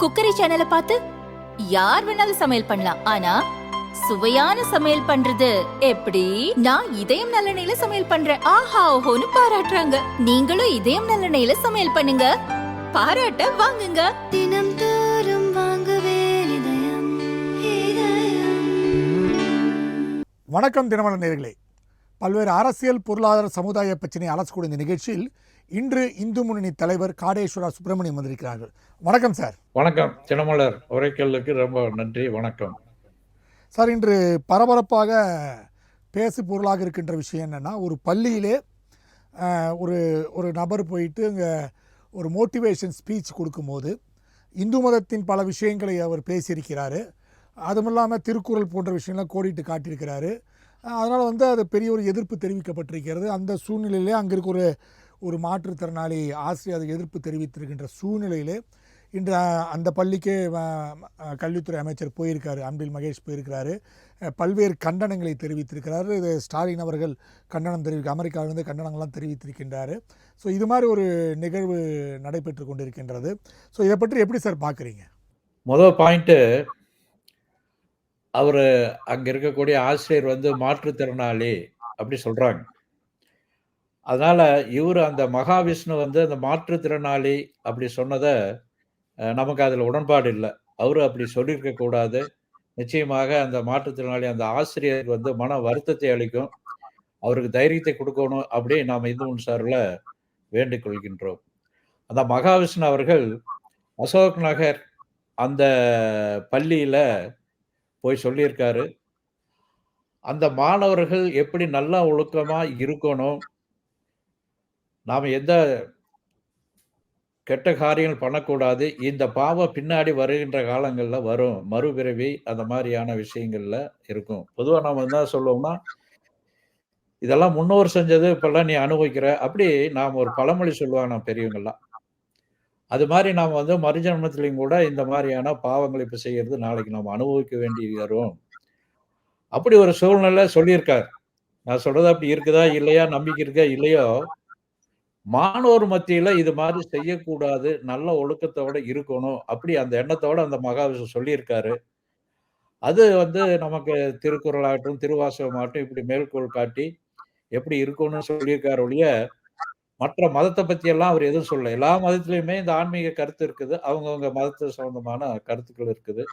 Cookery சேனலை பார்த்து யார் வேணாலும் சமையல் பண்ணலாம். ஆனா சுவையான சமையல் பண்றது எப்படி? நான் இதயம் நல்லெண்ணெயில சமையல் பண்றேன். ஆஹா ஓஹோன்னு பாராட்டுறாங்க. நீங்களும் இதயம் நல்லெண்ணெயில சமையல் பண்ணுங்க. பாராட்ட வாங்குங்க. தினம் தோறும் வாங்குவே இதயம் இதயம். வணக்கம் தினமலர் நேர்களே. பல்வேறு அரசியல் பொருளாதார சமுதாய பிரச்சனை அலசக்கூடிய இந்த நிகழ்ச்சியில் இன்று இந்து முன்னணி தலைவர் காடேஸ்வரா சுப்பிரமணியம் வந்திருக்கிறார்கள். வணக்கம் சார். வணக்கம். தினமலர் உரைக்கல்லுக்கு ரொம்ப நன்றி. வணக்கம். சார் இன்று பரபரப்பாக பேசு பொருளாக இருக்கின்ற விஷயம் என்னென்னா ஒரு பள்ளியிலே ஒரு ஒரு நபர் போயிட்டு அங்கே ஒரு மோட்டிவேஷன் ஸ்பீச் கொடுக்கும்போது இந்து மதத்தின் பல விஷயங்களை அவர் பேசியிருக்கிறாரு. அதுவும் இல்லாமல் திருக்குறள் போன்ற விஷயங்கள்லாம் கோடிட்டு காட்டியிருக்கிறாரு. அதனால் வந்து அது பெரிய ஒரு எதிர்ப்பு தெரிவிக்கப்பட்டிருக்கிறது. அந்த சூழ்நிலையிலே அங்கே இருக்க ஒரு ஒரு மாற்றுத்திறனாளி ஆசிரியர் எதிர்ப்பு தெரிவித்திருக்கின்ற சூழ்நிலையிலே இன்று அந்த பள்ளிக்கே கல்வித்துறை அமைச்சர் போயிருக்காரு அன்பில் மகேஷ் போயிருக்கிறாரு. பல்வேறு கண்டனங்களை தெரிவித்திருக்கிறாரு. இது ஸ்டாலின் அவர்கள் கண்டனம் தெரிவிக்க அமெரிக்காவிலிருந்து கண்டனங்கள்லாம் தெரிவித்திருக்கின்றாரு. ஸோ இது மாதிரி ஒரு நிகழ்வு நடைபெற்று கொண்டிருக்கின்றது. ஸோ இதை பற்றி எப்படி சார் பார்க்குறீங்க? முதல் பாயிண்ட்டு அவர் அங்கே இருக்கக்கூடிய ஆசிரியர் வந்து மாற்றுத்திறனாளி அப்படி சொல்கிறாங்க அதனால இவர் அந்த மகாவிஷ்ணு வந்து அந்த மாற்றுத்திறனாளி அப்படி சொன்னதை நமக்கு அதில் உடன்பாடு இல்லை. அவரு அப்படி சொல்லியிருக்க கூடாது. நிச்சயமாக அந்த மாற்றுத்திறனாளி அந்த ஆசிரியர் வந்து மன வருத்தத்தை அளிக்கும். அவருக்கு தைரியத்தை கொடுக்கணும் அப்படி நாம் இந்து முன் சார்பில் வேண்டிக் கொள்கின்றோம். அந்த மகாவிஷ்ணு அவர்கள் அசோக் நகர் அந்த பள்ளியில் போய் சொல்லியிருக்காரு. அந்த மாணவர்கள் எப்படி நல்லா ஒழுக்கமாக இருக்கணும் நாம் எந்த கெட்ட காரியங்கள் பண்ணக்கூடாது. இந்த பாவம் பின்னாடி வருகின்ற காலங்களில் வரும். மறுபிறவி அந்த மாதிரியான விஷயங்களில் இருக்கும். பொதுவாக நம்ம என்ன சொல்லுவோம்னா இதெல்லாம் முன்னோர் செஞ்சது இப்பெல்லாம் நீ அனுபவிக்கிற. அப்படி நாம் ஒரு பழமொழி சொல்லுவாங்க நம்ம பெரியவங்கள்லாம். அது மாதிரி நாம் வந்து மறுஜன்மத்திலையும் கூட இந்த மாதிரியான பாவங்களை இப்போ செய்கிறது நாளைக்கு நாம் அனுபவிக்க வேண்டி வரும். அப்படி ஒரு சூழ்நிலை சொல்லியிருக்கார். நான் சொல்கிறது அப்படி இருக்குதா இல்லையா நம்பிக்கை இருக்கா இல்லையோ மாணவர் மத்தியில இது மாதிரி செய்யக்கூடாது நல்ல ஒழுக்கத்தோட இருக்கணும் அப்படி அந்த எண்ணத்தோட அந்த மகாவிஷ்ணு சொல்லியிருக்காரு. அது வந்து நமக்கு திருக்குறளாகட்டும் திருவாசகமாகட்டும் இப்படி மேற்கோள் காட்டி எப்படி இருக்கணும்னு சொல்லியிருக்காரு ஒழிய மற்ற மதத்தை பத்தி எல்லாம் அவர் எதுவும் சொல்லல. எல்லா மதத்திலயுமே இந்த ஆன்மீக கருத்து இருக்குது அவங்கவுங்க மதத்து சம்பந்தமான கருத்துக்கள் இருக்குது.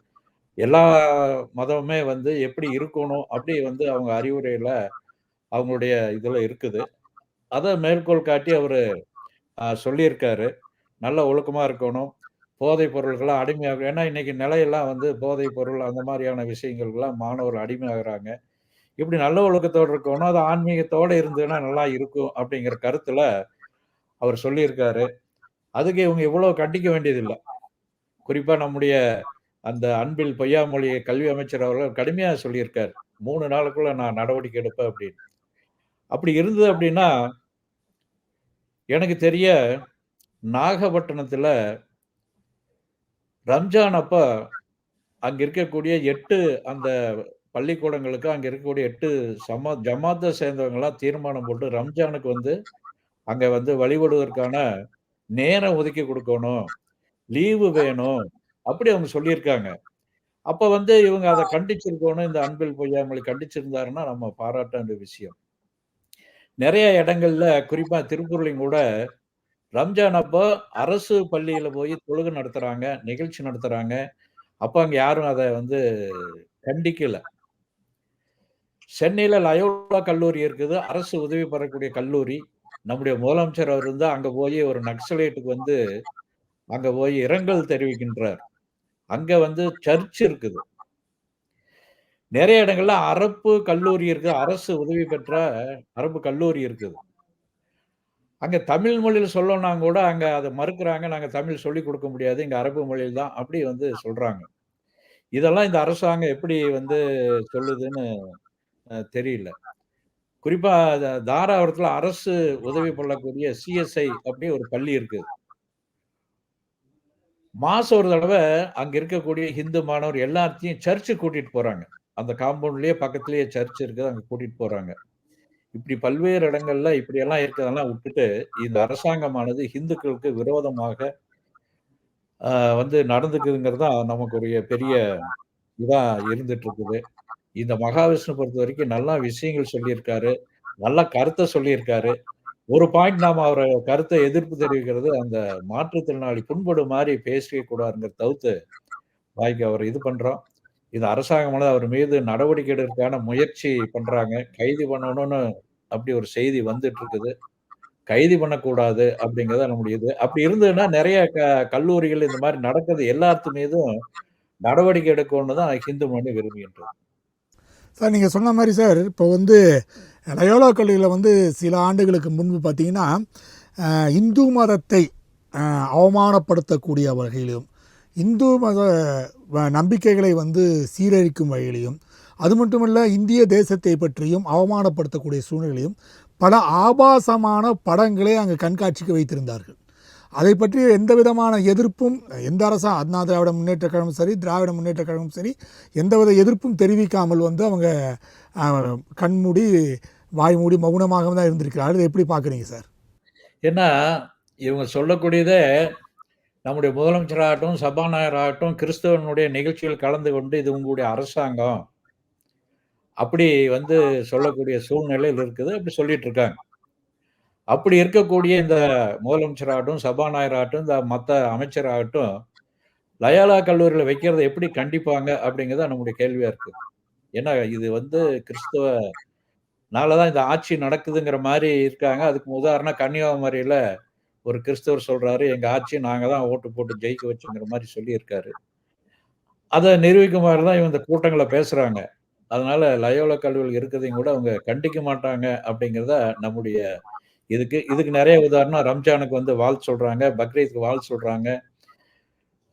எல்லா மதமுமே வந்து எப்படி இருக்கணும் அப்படி வந்து அவங்க அறிவுரையில அவங்களுடைய இதுல இருக்குது. அதை மேற்கோள் காட்டி அவர் சொல்லியிருக்காரு. நல்ல ஒழுக்கமாக இருக்கணும். போதைப் பொருள்கள்லாம் அடிமையாக ஏன்னா இன்னைக்கு நிலையெல்லாம் வந்து போதைப் பொருள் அந்த மாதிரியான விஷயங்களுக்கெல்லாம் மாணவர்கள் அடிமையாகிறாங்க. இப்படி நல்ல ஒழுக்கத்தோடு இருக்கணும். அது ஆன்மீகத்தோடு இருந்ததுன்னா நல்லா இருக்கும் அப்படிங்கிற கருத்தில் அவர் சொல்லியிருக்காரு. அதுக்கு இவங்க இவ்வளோ கண்டிக்க வேண்டியதில்லை. குறிப்பாக நம்முடைய அந்த அன்பில் பொய்யாமொழி கல்வி அமைச்சர் அவர்கள் கடுமையாக சொல்லியிருக்கார். மூணு நாளுக்குள்ள நான் நடவடிக்கை எடுப்பேன் அப்படின்னு. அப்படி இருந்தது அப்படின்னா எனக்கு தெரிய நாகப்பட்டினத்துல ரம்ஜான் அப்ப அங்க இருக்கக்கூடிய எட்டு அந்த பள்ளிக்கூடங்களுக்கு அங்க இருக்கக்கூடிய எட்டு சமா ஜமாத்தை சேர்ந்தவங்களாம் தீர்மானம் போட்டு ரம்ஜானுக்கு வந்து அங்க வந்து வழிபடுவதற்கான நேரம் ஒதுக்கி கொடுக்கணும் லீவு வேணும் அப்படி அவங்க சொல்லியிருக்காங்க. அப்ப வந்து இவங்க அதை கண்டிச்சிருக்கணும் இந்த அன்பில் பொய்யாமொழி கண்டிச்சிருந்தாருன்னா நம்ம பாராட்ட வேண்டிய விஷயம். நிறைய இடங்கள்ல குறிப்பா திருக்குறளையும் கூட ரம்ஜான் அப்போ அரசு பள்ளியில போய் தொழுகை நடத்துறாங்க நிகழ்ச்சி நடத்துறாங்க. அப்ப அங்க யாரும் அதை வந்து கண்டிக்கல. சென்னையில லயோலா கல்லூரி இருக்குது. அரசு உதவி பெறக்கூடிய கல்லூரி. நம்முடைய முதலமைச்சர் அவர் வந்து அங்க போய் ஒரு நக்சலைட்டுக்கு வந்து அங்க போய் இரங்கல் தெரிவிக்கின்றார். அங்க வந்து சர்ச் இருக்குது. நிறைய இடங்கள்ல அரப்பு கல்லூரி இருக்கு. அரசு உதவி பெற்ற அரபு கல்லூரி இருக்குது. அங்க தமிழ் மொழியில சொல்லணும்னா கூட அங்க அதை மறுக்கிறாங்க. நாங்க தமிழ் சொல்லி கொடுக்க முடியாது. இங்க அரபு மொழியில் தான் அப்படி வந்து சொல்றாங்க. இதெல்லாம் இந்த அரசாங்கம் எப்படி வந்து சொல்லுதுன்னு அஹ், தெரியல. குறிப்பா த- தாராபுரத்துல அரசு உதவி பண்ணக்கூடிய சிஎஸ்ஐ அப்படி ஒரு பள்ளி இருக்கு மாசம் ஒரு தடவை அங்க இருக்கக்கூடிய ஹிந்து மாணவர் எல்லாத்தையும் சர்ச்சு கூட்டிட்டு போறாங்க. அந்த காம்பவுண்ட்லயே பக்கத்துலயே சர்ச் இருக்குது அங்க கூட்டிட்டு போறாங்க இப்படி பல்வேறு இடங்கள்ல இப்படி எல்லாம் இருக்கிறதெல்லாம் விட்டுட்டு இந்த அரசாங்கமானது இந்துக்களுக்கு விரோதமாக வந்து நடந்துக்குதுங்கிறது தான் நமக்கு ஒரு பெரிய இதா இருந்துட்டு இருக்குது. இந்த மகாவிஷ்ணு பொறுத்தவரைக்கும் நல்லா விஷயங்கள் சொல்லியிருக்காரு. நல்ல கருத்தை சொல்லியிருக்காரு. ஒரு பாயிண்ட் நாம அவரை கருத்தை எதிர்ப்பு தெரிவிக்கிறது, அந்த மாற்றுத்திறனாளி புண்படும் மாதிரி பேசிக்க கூடாதுங்கிற தவிர்த்து, வாய்க்கு அவர் இது பண்றோம். இது அரசாங்கமானது அவர் மீது நடவடிக்கை எடுக்கிறதுக்கான முயற்சி பண்றாங்க. கைது பண்ணணும்னு அப்படி ஒரு செய்தி வந்துட்டு இருக்குது. கைது பண்ணக்கூடாது அப்படிங்கிறது நம்முடைய இது. அப்படி இருந்ததுன்னா நிறைய க கல்லூரிகள் இந்த மாதிரி நடக்குது எல்லாத்து மீதும் நடவடிக்கை எடுக்கணும்னு தான் ஹிந்து மணி விரும்புகின்றது. சார் நீங்கள் சொன்ன மாதிரி சார், இப்போ வந்து லயோலா கல்லூரியில் வந்து சில ஆண்டுகளுக்கு முன்பு பார்த்தீங்கன்னா, இந்து மதத்தை அவமானப்படுத்தக்கூடிய வகையிலும், இந்து மத வ நம்பிக்கைகளை வந்து சீரழிக்கும் வகையிலையும் அது மட்டுமல்ல இந்திய தேசத்தை பற்றியும் அவமானப்படுத்தக்கூடிய சூழ்நிலையும், பல ஆபாசமான படங்களை அங்கு கண்காட்சிக்கு வைத்திருந்தார்கள். அதை பற்றி எந்த விதமான எதிர்ப்பும் எந்த அரசா அண்ணா திராவிட முன்னேற்ற கழகம் சரி, திராவிட முன்னேற்ற கழகம் சரி, எந்தவித எதிர்ப்பும் தெரிவிக்காமல் வந்து அவங்க கண்மூடி, வாய்மூடி மௌனமாகவும் மௌனமாக தான் இருந்திருக்கிறார்கள். எப்படி பார்க்குறீங்க சார்? ஏன்னா, இவங்க சொல்லக்கூடியதை நம்முடைய முதலமைச்சராகட்டும், சபாநாயகர் ஆகட்டும், கிறிஸ்தவனுடைய நிகழ்ச்சியில் கலந்து கொண்டு இது உங்களுடைய அரசாங்கம். அப்படி வந்து சொல்லக்கூடிய சூழ்நிலையில் இருக்குது. அப்படி சொல்லிட்டு இருக்காங்க. அப்படி இருக்கக்கூடிய இந்த முதலமைச்சராகட்டும், சபாநாயகராகட்டும், இந்த மற்ற அமைச்சராகட்டும், லயாலா கல்லூரியில் வைக்கிறத எப்படி கண்டிப்பாங்க அப்படிங்கிறது தான் நம்முடைய கேள்வியாக இருக்குது ஏன்னா இது வந்து கிறிஸ்தவ நாளதான் தான் இந்த ஆட்சி நடக்குதுங்கிற மாதிரி இருக்காங்க. அதுக்கு உதாரணம் கன்னியாகுமரியில ஒரு கிறிஸ்தவர் சொல்றாரு, எங்க ஆட்சிய நாங்க தான் ஓட்டு போட்டு ஜெயிக்க வச்சோங்கிற மாதிரி சொல்லியிருக்காரு. அதை நிரூபிக்கும் மாரி தான் இவங்க இந்த கூட்டங்களை பேசுறாங்க. அதனால லயோல கல்விகள் இருக்கிறதையும் கூட அவங்க கண்டிக்க மாட்டாங்க அப்படிங்கிறத நம்முடைய இதுக்கு இதுக்கு நிறைய உதாரணம் ரம்ஜானுக்கு வந்து வாழ்த்து சொல்றாங்க, பக்ரீத்துக்கு வாழ்த்து சொல்றாங்க.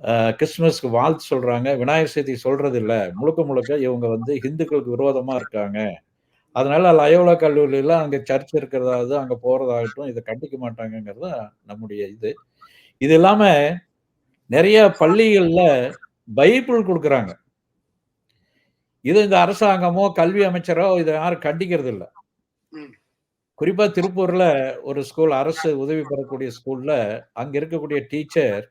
கிறிஸ்மஸ்க்கு கிறிஸ்துமஸ்க்கு வாழ்த்து சொல்றாங்க. விநாயகர் சதுர்த்தி சொல்றதில்ல. முழுக்க முழுக்க இவங்க வந்து ஹிந்துக்களுக்கு விரோதமா இருக்காங்க. அதனால லயோலா கல்லூரியில அங்க சர்ச் இருக்கிறதாவது, அங்க போறதாகட்டும், இத கண்டிக்க மாட்டாங்கங்கிறது நம்முடைய இது. இது இல்லாம நெறைய பள்ளிகள்ல பைபிள் குடுக்குறாங்க. இது இந்த அரசாங்கமோ, கல்வி அமைச்சரோ இத யாரும் கண்டிக்கிறது இல்ல. ம். குறிப்பா திருப்பூர்ல ஒரு ஸ்கூல் அரசு உதவி பெறக்கூடிய ஸ்கூல்ல, அங்க இருக்கக்கூடிய டீச்சர்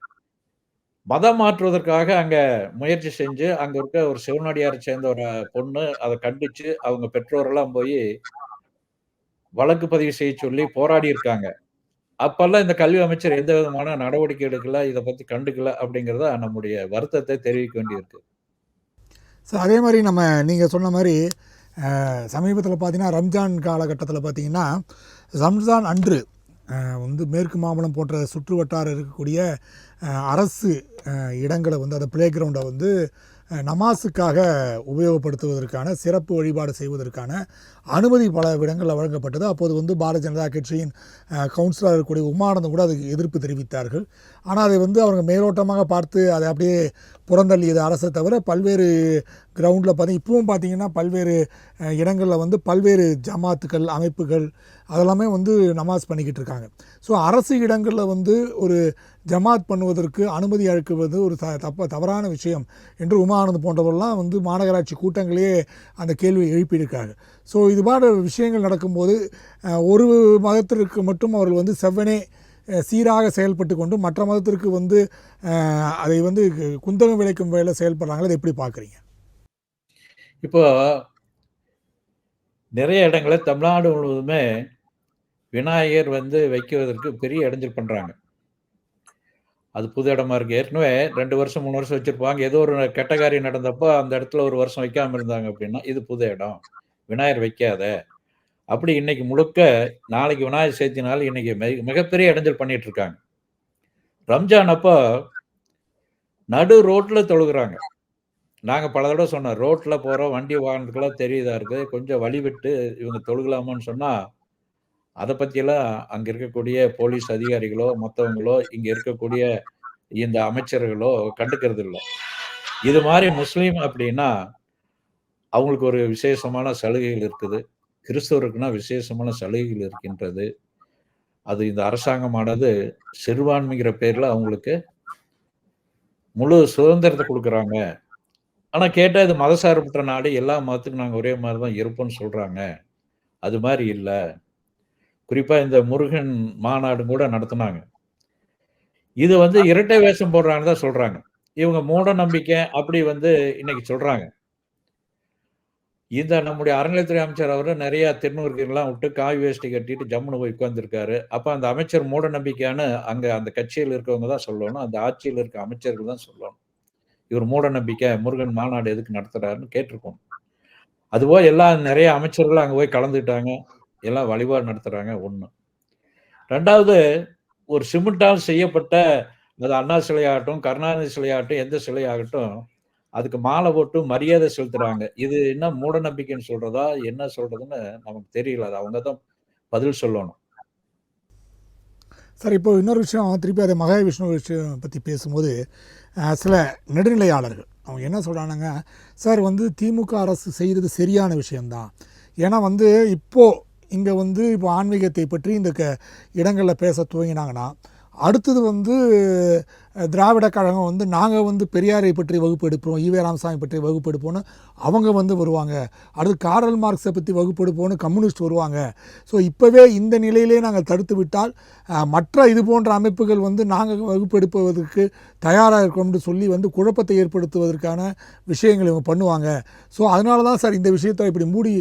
மதம் மாற்றுவதற்காக அங்க முயற்சி செஞ்சு, அங்க இருக்க ஒரு சிவனடியாரை சேர்ந்த ஒரு பொண்ணு அதை கண்டிச்சு, அவங்க பெற்றோரெல்லாம் போய் வழக்கு பதிவு செய்ய சொல்லி போராடி இருக்காங்க. அப்பெல்லாம் இந்த கல்வி அமைச்சர் எந்த விதமான நடவடிக்கை எடுக்கல, இதை பத்தி கண்டுக்கல அப்படிங்கிறத நம்முடைய வருத்தத்தை தெரிவிக்க வேண்டியிருக்கு. சார் அதே மாதிரி நம்ம நீங்கள் சொன்ன மாதிரி சமீபத்தில் பார்த்தீங்கன்னா, ரம்ஜான் காலகட்டத்தில் பார்த்தீங்கன்னா, ரம்ஜான் அன்று வந்து மேற்கு மாம்பலம் போன்ற சுற்று வட்டாரம் இருக்கக்கூடிய அரசு இடங்களை வந்து அந்த பிளே கிரவுண்டை வந்து நமாஸுக்காக உபயோகப்படுத்துவதற்கான சிறப்பு வழிபாடு செய்வதற்கான அனுமதி பல இடங்களில் வழங்கப்பட்டது. அப்போது வந்து பாரதிய ஜனதா கட்சியின் அ இருக்கக்கூடிய உமானந்தம் கூட அதுக்கு எதிர்ப்பு தெரிவித்தார்கள். ஆனால் அதை வந்து அவங்க மேலோட்டமாக பார்த்து அதை அப்படியே புறந்தள்ளியது அரசை தவிர, பல்வேறு கிரவுண்டில் பாத்தீங்க இப்பவும் பார்த்தீங்கன்னா, பல்வேறு இடங்களில் வந்து பல்வேறு ஜமாத்துக்கள், அமைப்புகள் அதெல்லாமே வந்து நமாஸ் பண்ணிக்கிட்டு இருக்காங்க. ஸோ அரசு இடங்களில் வந்து ஒரு ஜமாத் பண்ணுவதற்கு அனுமதி அளிக்குவது ஒரு த தப்ப தவறான விஷயம் என்று உமானந்த் போன்றவரெல்லாம் வந்து மாநகராட்சி கூட்டங்களையே அந்த கேள்வியை எழுப்பியிருக்காங்க. ஸோ இது விஷயங்கள் நடக்கும்போது, ஒரு மதத்திற்கு மட்டும் அவர்கள் வந்து செவ்வனே சீராக செயல்பட்டு கொண்டு, மற்ற மதத்திற்கு வந்து அதை வந்து குந்தகம் விளைக்கும் வேலை செயல்படுறாங்களே, அதை எப்படி பார்க்குறீங்க? இப்போ நிறைய இடங்களை தமிழ்நாடு முழுவதுமே விநாயகர் வந்து வைக்குவதற்கு பெரிய இடைஞ்சல் பண்ணுறாங்க அது புது இடமா இருக்கு. ஏற்கனவே ரெண்டு வருஷம், மூணு வருஷம் வச்சுருப்பாங்க ஏதோ ஒரு கெட்ட காரியம் நடந்தப்போ அந்த இடத்துல ஒரு வருஷம் வைக்காமல் இருந்தாங்க அப்படின்னா, இது புது இடம். விநாயகர் வைக்காத. அப்படி இன்னைக்கு முழுக்க நாளைக்கு விநாயகர் சதுர்த்தி நாள் இன்னைக்கு மிக மிகப்பெரிய இடைஞ்சல் பண்ணிட்டு இருக்காங்க. ரம்ஜான் அப்போ நடு ரோட்ல தொழுகிறாங்க நாங்கள் பல தடவை சொன்னோம். ரோட்ல போகிறோம் வண்டி வாகனத்துக்கெல்லாம் தெரியுதா இருக்கு. கொஞ்சம் வழிவிட்டு இவங்க தொழுகலாமான்னு சொன்னா, அதை பத்தியெல்லாம் அங்க இருக்கக்கூடிய போலீஸ் அதிகாரிகளோ, மற்றவங்களோ இங்க இருக்கக்கூடிய இந்த அமைச்சர்களோ கண்டுக்கிறது இல்லை இது மாதிரி முஸ்லீம் அப்படின்னா, அவங்களுக்கு ஒரு விசேஷமான சலுகைகள் இருக்குது. கிறிஸ்தவருக்குன்னா விசேஷமான சலுகைகள் இருக்கின்றது. அது இந்த அரசாங்கமானது சிறுபான்மைங்கிற பேர்ல அவங்களுக்கு முழு சுதந்திரத்தை கொடுக்குறாங்க ஆனா கேட்டா இது மதசார்பற்ற நாடு. எல்லா மதத்துக்கும் நாங்கள் ஒரே மாதிரி தான் இருப்போம்னு சொல்றாங்க. அது மாதிரி இல்லை குறிப்பா இந்த முருகன் மாநாடு கூட நடத்துனாங்க. இது வந்து இரட்டை வேஷம் போடுறாங்கன்னு தான் சொல்றாங்க. இவங்க மூட நம்பிக்கை அப்படி வந்து இன்னைக்கு சொல்றாங்க. இந்த நம்முடைய அறநிலையத்துறை அமைச்சர் அவரை நிறைய திருநூறுகள்லாம் விட்டு காய் வேஷ்டி கட்டிட்டு ஜம்முனு போய் உட்காந்துருக்காரு அப்போ அந்த அமைச்சர் மூட நம்பிக்கையான அங்கே அந்த கட்சியில் இருக்கவங்க தான் சொல்லணும். அந்த ஆட்சியில் இருக்க அமைச்சர்கள் தான் சொல்லணும். இவர் மூட நம்பிக்கை முருகன் மாநாடு எதுக்கு நடத்துறாருன்னு கேட்டிருக்கோம். அதுபோல் எல்லா நிறைய அமைச்சர்களும் அங்கே போய் கலந்துக்கிட்டாங்க. எல்லாம் வழிபாடு நடத்துகிறாங்க ஒன்று ரெண்டாவது ஒரு சிமெண்டால் செய்யப்பட்ட அது அண்ணா சிலையாகட்டும், கருணாநிதி சிலையாகட்டும், எந்த சிலையாகட்டும், அதுக்கு மாலை போட்டு மரியாதை செலுத்துறாங்க. இது என்ன மூட நம்பிக்கைன்னு சொல்றதா? என்ன சொல்றதுன்னு நமக்கு தெரியல. அது அவங்க தான் பதில் சொல்லணும். சார் இப்போ இன்னொரு விஷயம் திருப்பி அதை மகா விஷ்ணு விஷயம் பற்றி பேசும்போது சில நெடுநிலையாளர்கள் அவங்க என்ன சொல்கிறானுங்க சார் வந்து திமுக அரசு செய்கிறது சரியான விஷயம்தான் ஏன்னா வந்து இப்போது இங்கே வந்து இப்போ ஆன்மீகத்தை பற்றி இந்த க இடங்களில் பேச துவங்கினாங்கன்னா அடுத்தது வந்து திராவிட கழகம் வந்து நாங்கள் வந்து பெரியாரை பற்றி வகுப்பு எடுப்போம் ஈவே ராமசாமி பற்றி வகுப்பு எடுப்போம்னு அவங்க வந்து வருவாங்க. அடுத்து காரல் மார்க்ஸை பற்றி வகுப்பு எடுப்போம்னு கம்யூனிஸ்ட் வருவாங்க. ஸோ இப்போவே இந்த நிலையிலே நாங்கள் தடுத்து விட்டால் மற்ற இது போன்ற அமைப்புகள் வந்து நாங்கள் வகுப்பு எடுப்பதற்கு தயாராக இருக்கோம்னு சொல்லி வந்து குழப்பத்தை ஏற்படுத்துவதற்கான விஷயங்கள் இவங்க பண்ணுவாங்க. ஸோ அதனால தான் சார் இந்த விஷயத்தை இப்படி மூடி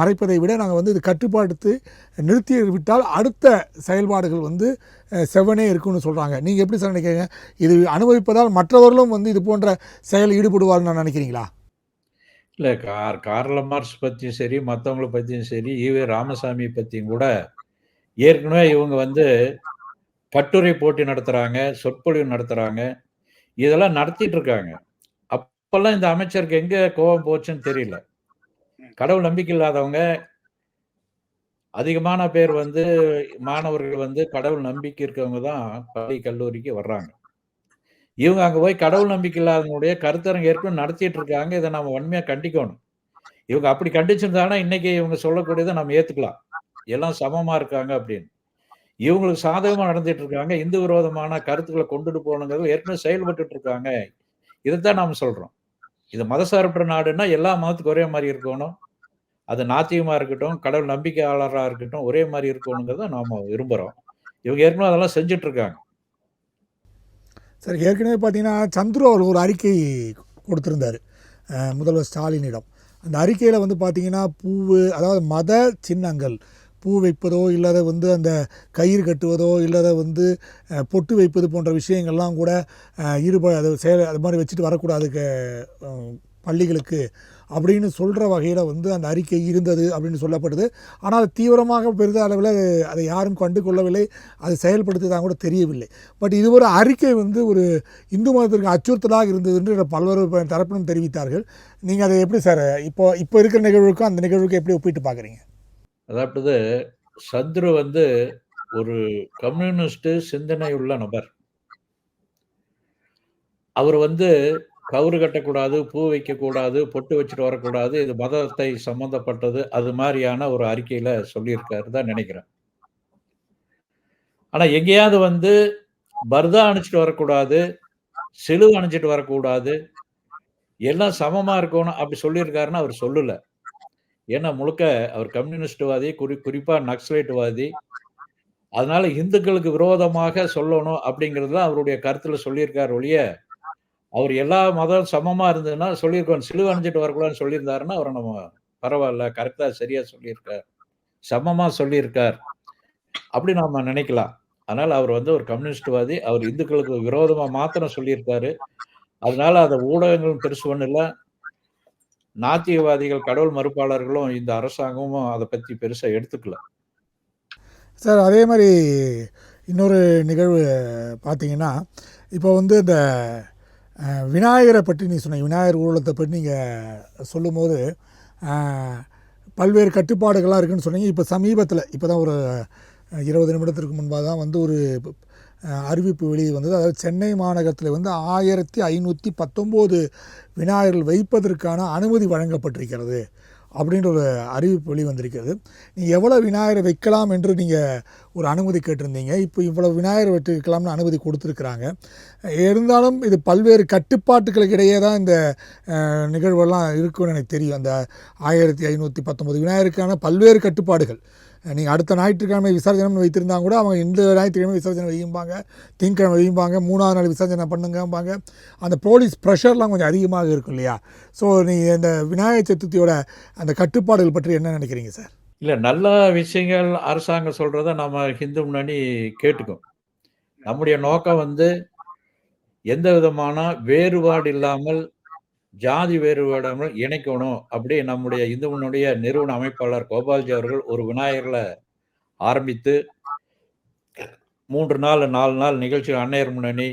மறைப்பதை விட நாங்கள் வந்து இது கட்டுப்பாடுத்து நிறுத்தி விட்டால் அடுத்த செயல்பாடுகள் வந்து செவனே செவ்வனே இருக்குன்னு சொல்கிறாங்க நீங்கள் எப்படி சார் நினைக்கிறீங்க? இது அனுபவிப்பதால் மற்றவர்களும் வந்து இது போன்ற செயல் ஈடுபடுவார்னு நினைக்கிறீங்களா இல்லை கார் கார்ல மார்க்ஸ் பற்றியும் சரி, மற்றவங்கள பற்றியும் சரி, ஈவே ராமசாமி பற்றியும் கூட ஏற்கனவே இவங்க வந்து கட்டுரை போட்டி நடத்துகிறாங்க சொற்பொழிவு நடத்துகிறாங்க இதெல்லாம் நடத்திட்டு இருக்காங்க. அப்போல்லாம் இந்த அமைச்சருக்கு எங்கே கோபம் போச்சுன்னு தெரியல. கடவுள் நம்பிக்கை இல்லாதவங்க அதிகமான பேர் வந்து மாணவர்கள் வந்து கடவுள் நம்பிக்கை இருக்கவங்க தான் பள்ளி, கல்லூரிக்கு வர்றாங்க. இவங்க அங்க போய் கடவுள் நம்பிக்கை இல்லாதவங்களுடைய கருத்தரங்க ஏற்கனவே நடத்திட்டு இருக்காங்க. இதை நாம வன்மையா கண்டிக்கணும். இவங்க அப்படி கண்டிச்சிருந்தாங்கன்னா, இன்னைக்கு இவங்க சொல்லக்கூடியதை நம்ம ஏத்துக்கலாம். எல்லாம் சமமா இருக்காங்க அப்படின்னு. இவங்களுக்கு சாதகமா நடந்துட்டு இருக்காங்க. இந்து விரோதமான கருத்துக்களை கொண்டுட்டு போகணுங்கிறது ஏற்கனவே செயல்பட்டுட்டு இருக்காங்க. இதைத்தான் நாம சொல்றோம். இது மதசார்பற்ற நாடுன்னா எல்லா மதத்துக்கும் ஒரே மாதிரி இருக்கணும். அது நாத்திகமா இருக்கட்டும், கடவுள் நம்பிக்கையாளராக இருக்கட்டும், ஒரே மாதிரி இருக்கணுங்கிறத நாம விரும்புகிறோம் இவங்க ஏற்கனவே அதெல்லாம் செஞ்சுட்டு இருக்காங்க. சார் ஏற்கனவே பார்த்தீங்கன்னா சந்துரு அவர் ஒரு அறிக்கை கொடுத்துருந்தார். முதல்வர் ஸ்டாலினிடம். அந்த அறிக்கையில் வந்து பார்த்தீங்கன்னா பூவு அதாவது மத சின்னங்கள் பூ வைப்பதோ இல்லாத வந்து அந்த கயிறு கட்டுவதோ இல்லாத வந்து பொட்டு வைப்பது போன்ற விஷயங்கள்லாம் கூட இருப அது செயல் அது மாதிரி வச்சுட்டு வரக்கூடாது பள்ளிகளுக்கு அப்படின்னு சொல்கிற வகையில் வந்து அந்த அறிக்கை இருந்தது அப்படின்னு சொல்லப்படுது. ஆனால் அது தீவிரமாக பெரித அளவில் அதை யாரும் கண்டு கொள்ளவில்லை. அது செயல்படுத்திதான் கூட தெரியவில்லை. பட் இது ஒரு அறிக்கை வந்து ஒரு இந்து மதத்திற்கு அச்சுறுத்தலாக இருந்தது என்று பல்வேறு தரப்பிலும் தெரிவித்தார்கள். நீங்கள் அதை எப்படி சார் இப்போ இப்போ இருக்கிற நிகழ்வுக்கும் அந்த நிகழ்வுக்கும் எப்படி ஒப்பிட்டு பார்க்குறீங்க? அதாவது சத்ரு வந்து ஒரு கம்யூனிஸ்ட் சிந்தனை உள்ள நபர். அவர் வந்து கவுறு கட்டக்கூடாது, பூ வைக்கக்கூடாது, பொட்டு வச்சுட்டு வரக்கூடாது. இது மதத்தை சம்மந்தப்பட்டது. அது மாதிரியான ஒரு அறிக்கையில சொல்லியிருக்காரு தான் நினைக்கிறேன். ஆனா எங்கேயாவது வந்து பர்தா அணிச்சிட்டு வரக்கூடாது, சிலுவை அணிஞ்சிட்டு வரக்கூடாது, எல்லாம் சமமா இருக்கணும் அப்படி சொல்லியிருக்காருன்னு அவர் சொல்லல. ஏன்னா முழுக்க அவர் கம்யூனிஸ்ட்வாதி, குறி குறிப்பா நக்சலைட்வாதி. அதனால இந்துக்களுக்கு விரோதமாக சொல்லணும் அப்படிங்கிறது தான் அவருடைய கருத்துல சொல்லியிருக்காரு ஒழிய, அவர் எல்லா மதம் சமமாக இருந்ததுன்னா சொல்லியிருக்கோம் சிலுவை அணிஞ்சுட்டு வரக்கூடாதுன்னு சொல்லியிருந்தாருன்னா, அவரை நம்ம பரவாயில்ல கரெக்டாக சரியாக சொல்லியிருக்கார். சமமாக சொல்லியிருக்கார். அப்படி நாம் நினைக்கலாம். அதனால் அவர் வந்து ஒரு கம்யூனிஸ்ட்வாதி. அவர் இந்துக்களுக்கு விரோதமாக மாத்திரம் சொல்லியிருக்காரு. அதனால அதை ஊடகங்களும் பெருசு பண்ணல. நாத்திகவாதிகள், கடவுள் மறுப்பாளர்களும் இந்த அரசாங்கமும் அதை பற்றி பெருசாக எடுத்துக்கல. சார் அதே மாதிரி இன்னொரு நிகழ்வு பார்த்தீங்கன்னா இப்போ வந்து இந்த விநாயகரை பற்றி நீ சொன்ன விநாயகர் ஊர்வலத்தை பற்றி நீங்கள் சொல்லும்போது பல்வேறு கட்டுப்பாடுகள்லாம் இருக்குன்னு சொன்னீங்க. இப்போ சமீபத்தில் இப்போ தான் ஒரு இருபது நிமிடத்திற்கு முன்பாக தான் வந்து ஒரு அறிவிப்பு வெளியே வந்தது. அதாவது சென்னை மாநகரத்தில் வந்து ஆயிரத்தி ஐநூற்றி பத்தொம்போது விநாயகர்கள் வைப்பதற்கான அனுமதி வழங்கப்பட்டிருக்கிறது. அப்படின்ற ஒரு அறிவிப்பு வெளிவந்திருக்கிறது. நீங்கள் எவ்வளோ விநாயகரை வைக்கலாம் என்று நீங்கள் ஒரு அனுமதி கேட்டிருந்தீங்க. இப்போ இவ்வளோ விநாயகர் வைக்கலாம்னு அனுமதி கொடுத்துருக்குறாங்க. இருந்தாலும் இது பல்வேறு கட்டுப்பாட்டுகளுக்கு இடையே தான் இந்த நிகழ்வெல்லாம் இருக்குன்னு எனக்கு தெரியும். அந்த ஆயிரத்தி ஐநூற்றி பத்தொம்பது விநாயகருக்கான பல்வேறு கட்டுப்பாடுகள். நீங்கள் அடுத்த ஞாயிற்றுக்கிழமை விசர்ஜனம்னு வைத்திருந்தாங்க கூட அவங்க இந்த ஞாயிற்றுக்கிழமை விசர்ஜனை வையும்பாங்க திங்கக்கிழமை வையும்பாங்க மூணாவது நாள் விசர்ஜனை பண்ணுங்கம்பாங்க. அந்த போலீஸ் ப்ரெஷர்லாம் கொஞ்சம் அதிகமாக இருக்கும் இல்லையா? ஸோ நீங்கள் இந்த விநாயகர் சதுர்த்தியோட அந்த கட்டுப்பாடுகள் பற்றி என்ன நினைக்கிறீங்க சார் இல்லை நல்ல விஷயங்கள் அரசாங்கம் சொல்கிறத நம்ம ஹிந்து முன்னணி கேட்டுக்கும். நம்முடைய நோக்கம் வந்து எந்த விதமான வேறுபாடு இல்லாமல், ஜாதி வேறுபாடு இணைக்கணும். அப்படி நம்முடைய இந்துவனுடைய நிறுவன அமைப்பாளர் கோபால்ஜி அவர்கள் ஒரு விநாயகர்களை ஆரம்பித்து மூன்று நாள், நாலு நாள் நிகழ்ச்சி அன்னையர் முன்னணி,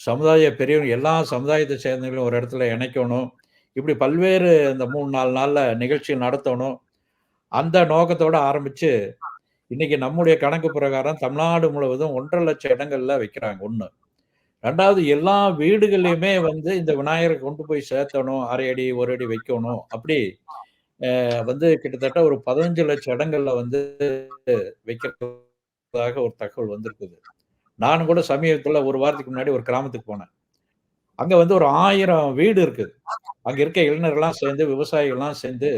சமுதாய பெரியவங்க எல்லா சமுதாயத்தை சேர்ந்தவங்களையும் ஒரு இடத்துல இணைக்கணும். இப்படி பல்வேறு இந்த மூணு நாலு நாளில் நிகழ்ச்சிகள் நடத்தணும். அந்த நோக்கத்தோட ஆரம்பித்து இன்னைக்கு நம்முடைய கணக்கு பிரகாரம் தமிழ்நாடு முழுவதும் 1 1/2 இடங்கள்ல வைக்கிறாங்க ஒன்று ரெண்டாவது எல்லா வீடுகள்லையுமே வந்து இந்த விநாயகரை கொண்டு போய் சேர்த்தணும். அரை அடி, ஒரு அடி வைக்கணும். அப்படி வந்து கிட்டத்தட்ட ஒரு 15,00,000 இடங்கள்ல வந்து வைக்கிறதாக ஒரு தகவல் வந்திருக்குது. நானும் கூட சமீபத்தில் ஒரு வாரத்துக்கு முன்னாடி ஒரு கிராமத்துக்கு போனேன். அங்க வந்து ஒரு ஆயிரம் வீடு இருக்குது. அங்க இருக்க இளைஞர்கள்லாம் சேர்ந்து, விவசாயிகள்லாம் சேர்ந்து,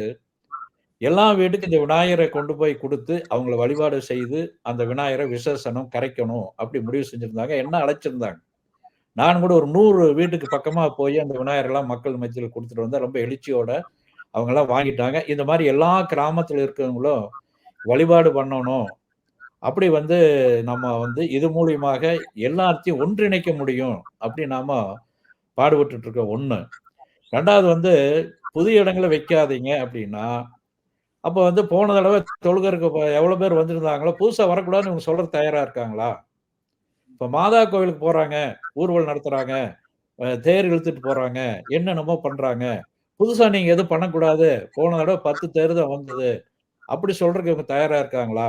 எல்லா வீட்டுக்கும் இந்த விநாயகரை கொண்டு போய் கொடுத்து அவங்கள வழிபாடு செய்து, அந்த விநாயகரை விசேஷனம் கரைக்கணும். அப்படி முடிவு செஞ்சிருந்தாங்க. என்ன அழைச்சிருந்தாங்க. நான் கூட ஒரு நூறு வீட்டுக்கு பக்கமா போய் அந்த விநாயகர்லாம் மக்கள் மத்தியில் கொடுத்துட்டு வந்தால் ரொம்ப எழுச்சியோட அவங்கலாம் வாங்கிட்டாங்க. இந்த மாதிரி எல்லா கிராமத்தில் இருக்கிறவங்களும் வழிபாடு பண்ணணும். அப்படி வந்து நம்ம வந்து இது மூலியமாக எல்லாத்தையும் ஒன்றிணைக்க முடியும். அப்படி நாம பாடுபட்டு இருக்கோம் 1. 2வது வந்து புது இடங்களை வைக்காதீங்க அப்படின்னா, அப்போ வந்து போன தடவை தொழுகருக்கு எவ்வளோ பேர் வந்திருந்தாங்களோ, புதுசாக வரக்கூடாதுன்னு இவங்க சொல்கிறது தயாராக இருக்காங்களா? இப்ப மாதா கோவிலுக்கு போறாங்க, ஊர்வலம் நடத்துறாங்க, தேர் இழுத்துட்டு போறாங்க, என்னென்னமோ பண்றாங்க. புதுசா நீங்க எதுவும் பண்ணக்கூடாது. போன தடவை பத்து தேர் தான் வந்தது. அப்படி சொல்றதுக்கு இவங்க தயாரா இருக்காங்களா?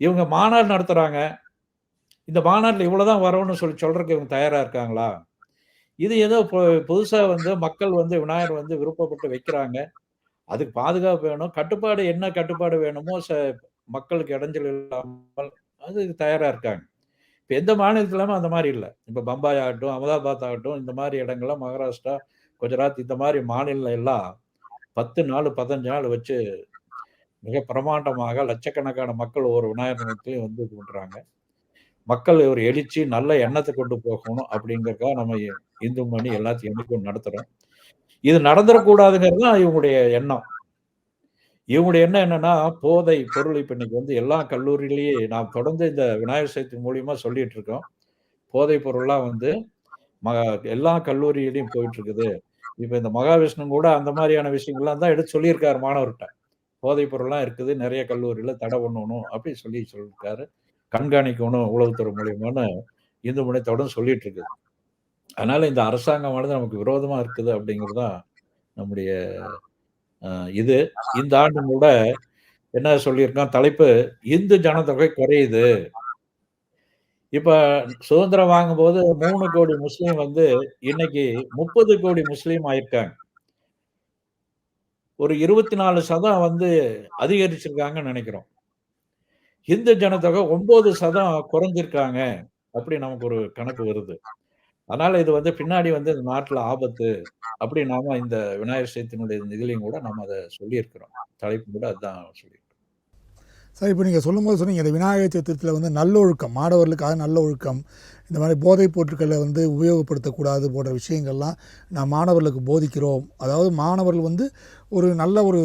இவங்க மாநாடு நடத்துறாங்க. இந்த மாநாட்டில் இவ்வளோ தான் சொல்லி சொல்றதுக்கு இவங்க தயாரா இருக்காங்களா? இது ஏதோ புதுசா வந்து மக்கள் வந்து விநாயகர் வந்து விருப்பப்பட்டு வைக்கிறாங்க. அதுக்கு பாதுகாப்பு வேணும். கட்டுப்பாடு என்ன கட்டுப்பாடு வேணுமோ ச மக்களுக்கு இடைஞ்சல் இல்லாமல் அதுக்கு தயாரா இருக்காங்க. இப்போ எந்த மாநிலத்திலுமே அந்த மாதிரி இல்லை. இப்போ பம்பாய் ஆகட்டும், அகமதாபாத் ஆகட்டும், இந்த மாதிரி இடங்கள்லாம் மகாராஷ்டிரா, குஜராத் இந்த மாதிரி மாநிலம் எல்லாம் 10 நாள், 15 நாள் வச்சு மிக பிரமாண்டமாக லட்சக்கணக்கான மக்கள் ஒவ்வொரு விநாயகர் வந்து இது பண்ணுறாங்க மக்கள் ஒரு எழுச்சி, நல்ல எண்ணத்தை கொண்டு போகணும் அப்படிங்கிறதுக்காக நம்ம இந்து மணி எல்லாத்தையும் எண்ணிக்கொண்டு நடத்துகிறோம் இது நடந்துடக்கூடாதுங்கிறது தான் இவங்களுடைய எண்ணம். இவங்களுடைய எண்ணம் என்னன்னா, போதை பொருள் இப்போ இன்னைக்கு வந்து எல்லா கல்லூரியிலேயே நாம் தொடர்ந்து இந்த விநாயகர் சதுர்த்தி மூலியமா சொல்லிட்டு இருக்கோம். போதை பொருள்லாம் வந்து மக எல்லா கல்லூரியிலையும் போயிட்டு இருக்குது. இப்போ இந்த மகாவிஷ்ணு கூட அந்த மாதிரியான விஷயங்கள்லாம் தான் எடுத்து சொல்லியிருக்காரு மாணவர்கிட்ட போதைப் பொருள்லாம் இருக்குது. நிறைய கல்லூரியில தடை பண்ணணும். அப்படி சொல்லி சொல்லியிருக்காரு. கண்காணிக்கணும் உளவுத்துறை மூலியமான்னு இந்து முனைத்தோடும் தொடர்ந்து சொல்லிட்டு இருக்குது. அதனால இந்த அரசாங்கமானது நமக்கு விரோதமா இருக்குது அப்படிங்கிறது தான் நம்முடைய இது. இந்த ஆண்டு கூட என்ன சொல்லியிருக்கான் தலைப்பு இந்து ஜனத்தொகை குறையுது. இப்ப சுதந்திரம் வாங்கும்போது 3,00,00,000 முஸ்லீம் வந்து இன்னைக்கு முப்பது கோடி முஸ்லீம் ஆயிருக்காங்க. ஒரு 24% வந்து அதிகரிச்சிருக்காங்கன்னு நினைக்கிறோம் இந்து ஜனத்தொகை ஒன்பது சதம் குறைஞ்சிருக்காங்க. அப்படி நமக்கு ஒரு கணக்கு வருது. அதனால இது வந்து பின்னாடி வந்து இந்த நாட்டுல ஆபத்து. அப்படி நாம இந்த விநாயகர் சதுர்த்தியினுடைய இதுலயும் கூட நம்ம அத சொல்லியிருக்கிறோம். தலைப்பு கூட அதான் சொல்லியிருக்கோம். சார் இப்போ நீங்கள் சொல்லும்போது சொன்னீங்க இந்த விநாயகர் சதுர்த்தியில் வந்து நல்லொழுக்கம் மாணவர்களுக்காக நல்ல ஒழுக்கம் இந்த மாதிரி போதைப் பொருட்களை வந்து உபயோகப்படுத்தக்கூடாது போன்ற விஷயங்கள்லாம் நான் மாணவர்களுக்கு போதிக்கிறோம். அதாவது மாணவர்கள் வந்து ஒரு நல்ல ஒரு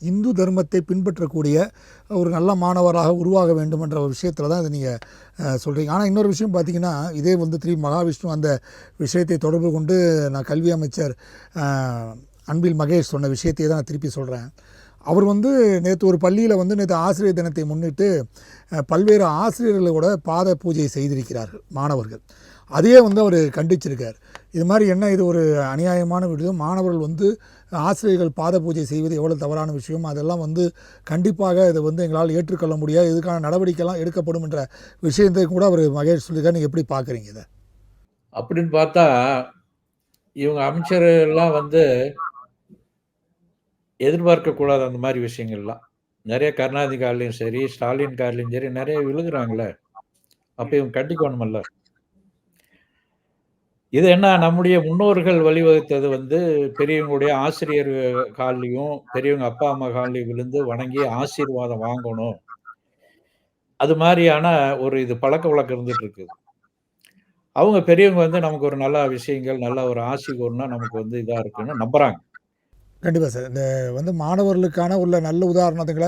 இந்து தர்மத்தை பின்பற்றக்கூடிய ஒரு நல்ல மாணவராக உருவாக வேண்டும் என்ற ஒரு விஷயத்தில் தான் இதை நீங்கள் சொல்கிறீங்க ஆனால் இன்னொரு விஷயம் பார்த்தீங்கன்னா இதே வந்து திரு மகாவிஷ்ணு அந்த விஷயத்தை தொடர்பு கொண்டு நான் கல்வி அமைச்சர் அன்பில் மகேஷ் சொன்ன விஷயத்தையே தான் நான் திருப்பி சொல்கிறேன் அவர் வந்து நேற்று ஒரு பள்ளியில் வந்து நேற்று ஆசிரியர் தினத்தை முன்னிட்டு பல்வேறு ஆசிரியர்களோட பாத பூஜை செய்திருக்கிறார்கள் மாணவர்கள். அதையே வந்து அவர் கண்டிச்சிருக்கார். இது மாதிரி என்ன இது ஒரு அநியாயமான விஷயம் மாணவர்கள் வந்து ஆசிரியர்கள் பாத பூஜை செய்வது எவ்வளோ தவறான விஷயம்? அதெல்லாம் வந்து கண்டிப்பாக இதை வந்து எங்களால் ஏற்றுக்கொள்ள முடியாது. இதுக்கான நடவடிக்கைலாம் எடுக்கப்படும் என்ற விஷயத்தை கூட அவர் மகேஷ் சொல்லியிருக்கார். நீங்கள் எப்படி பார்க்குறீங்க இதை? அப்படின்னு பார்த்தா, இவங்க அமைச்சர்கள்லாம் வந்து எதிர்பார்க்கக்கூடாது அந்த மாதிரி விஷயங்கள்லாம். நிறைய கருணாநிதி கால்லயும் சரி, ஸ்டாலின் கால்லயும் சரி நிறைய விழுகுறாங்கல்ல. அப்போ இவங்க கட்டிக்கணுமல்ல இது என்ன நம்முடைய முன்னோர்கள் வழிவகுத்தது வந்து பெரியவங்களுடைய ஆசிரியர் கால்லயும், பெரியவங்க அப்பா, அம்மா கால்லயும் விழுந்து வணங்கி ஆசீர்வாதம் வாங்கணும். அது மாதிரியான ஒரு இது பழக்கவழக்கம் இருந்துட்டு இருக்குது. அவங்க பெரியவங்க வந்து நமக்கு ஒரு நல்ல விஷயங்கள், நல்ல ஒரு ஆசி கூறுனா நமக்கு வந்து இதாக இருக்குன்னு நம்புறாங்க. கண்டிப்பாக சார். இந்த வந்து மாணவர்களுக்கான உள்ள நல்ல உதாரணத்துங்கள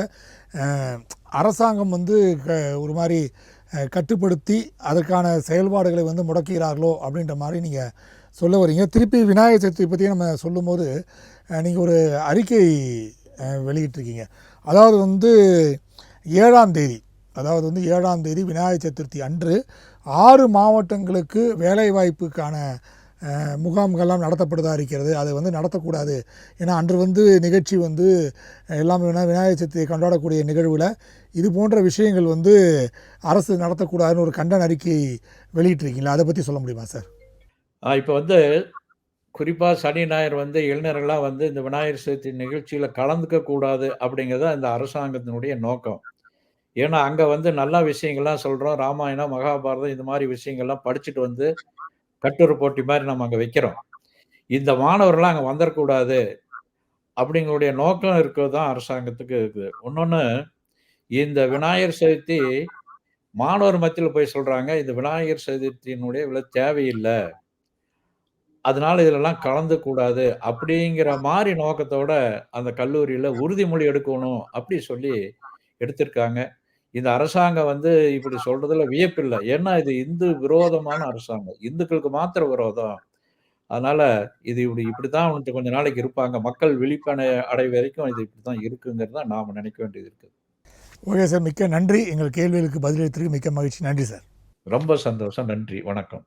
அரசாங்கம் வந்து க ஒரு மாதிரி கட்டுப்படுத்தி அதற்கான செயல்பாடுகளை வந்து முடக்குகிறார்களோ அப்படின்ற மாதிரி நீங்கள் சொல்ல வரீங்க. திருப்பி விநாயகர் சதுர்த்தி பற்றி நம்ம சொல்லும்போது, நீங்கள் ஒரு அறிக்கை வெளியிட்டிருக்கீங்க. அதாவது வந்து ஏழாம் தேதி அதாவது வந்து ஏழாம் தேதி விநாயகர் சதுர்த்தி அன்று ஆறு மாவட்டங்களுக்கு வேலைவாய்ப்புக்கான முகாம்கள்லாம் நடத்தப்படுதா இருக்கிறது. அது வந்து நடத்தக்கூடாது. ஏன்னா அன்று வந்து நிகழ்ச்சி வந்து எல்லாமே விநா விநாயகர் சதுர்த்தியை கொண்டாடக்கூடிய நிகழ்வில் இது போன்ற விஷயங்கள் வந்து அரசு நடத்தக்கூடாதுன்னு ஒரு கண்டன அறிக்கை வெளியிட்டிருக்கீங்களா? அதை பற்றி சொல்ல முடியுமா சார்? இப்போ வந்து குறிப்பாக சனி, ஞாயிறு வந்து இளைஞர்கள்லாம் வந்து இந்த விநாயகர் சதுர்த்தி நிகழ்ச்சியில் கலந்துக்க கூடாது அப்படிங்கிறது இந்த அரசாங்கத்தினுடைய நோக்கம். ஏன்னா, அங்கே வந்து நல்ல விஷயங்கள்லாம் சொல்கிறோம் ராமாயணம், மகாபாரதம் இந்த மாதிரி விஷயங்கள்லாம் படிச்சுட்டு வந்து கட்டுரை போட்டி மாதிரி நம்ம அங்கே வைக்கிறோம். இந்த மாணவர்கள்லாம் அங்கே வந்துடக்கூடாது அப்படிங்களுடைய நோக்கம் இருக்கிறது தான் அரசாங்கத்துக்கு இருக்குது. இன்னொன்னு இந்த விநாயகர் சதுர்த்தி மாணவர் மத்தியில் போய் சொல்கிறாங்க இந்த விநாயகர் சதுர்த்தியினுடைய விலை தேவையில்லை அதனால இதுலலாம் கூடாது அப்படிங்கிற மாதிரி நோக்கத்தோட அந்த கல்லூரியில் உறுதிமொழி எடுக்கணும் அப்படி சொல்லி எடுத்திருக்காங்க. இந்த அரசாங்கம் வந்து இப்படி சொல்றதுல வியப்பில்ல. ஏன்னா இது இந்து விரோதமான அரசாங்கம். இந்துக்களுக்கு மாத்திரம் விரோதம். அதனால இது இப்படி இப்படித்தான் வந்து கொஞ்ச நாளைக்கு இருப்பாங்க. மக்கள் விழிப்படை அடையும் வரைக்கும் இது இருக்குங்கிறது தான் நாம நினைக்க வேண்டியது இருக்கு. Okay sir. மிக்க நன்றி. எங்கள் கேள்விகளுக்கு பதிலளித்ததற்கு மிக்க மகிழ்ச்சி. நன்றி சார். ரொம்ப சந்தோஷம். நன்றி. வணக்கம்.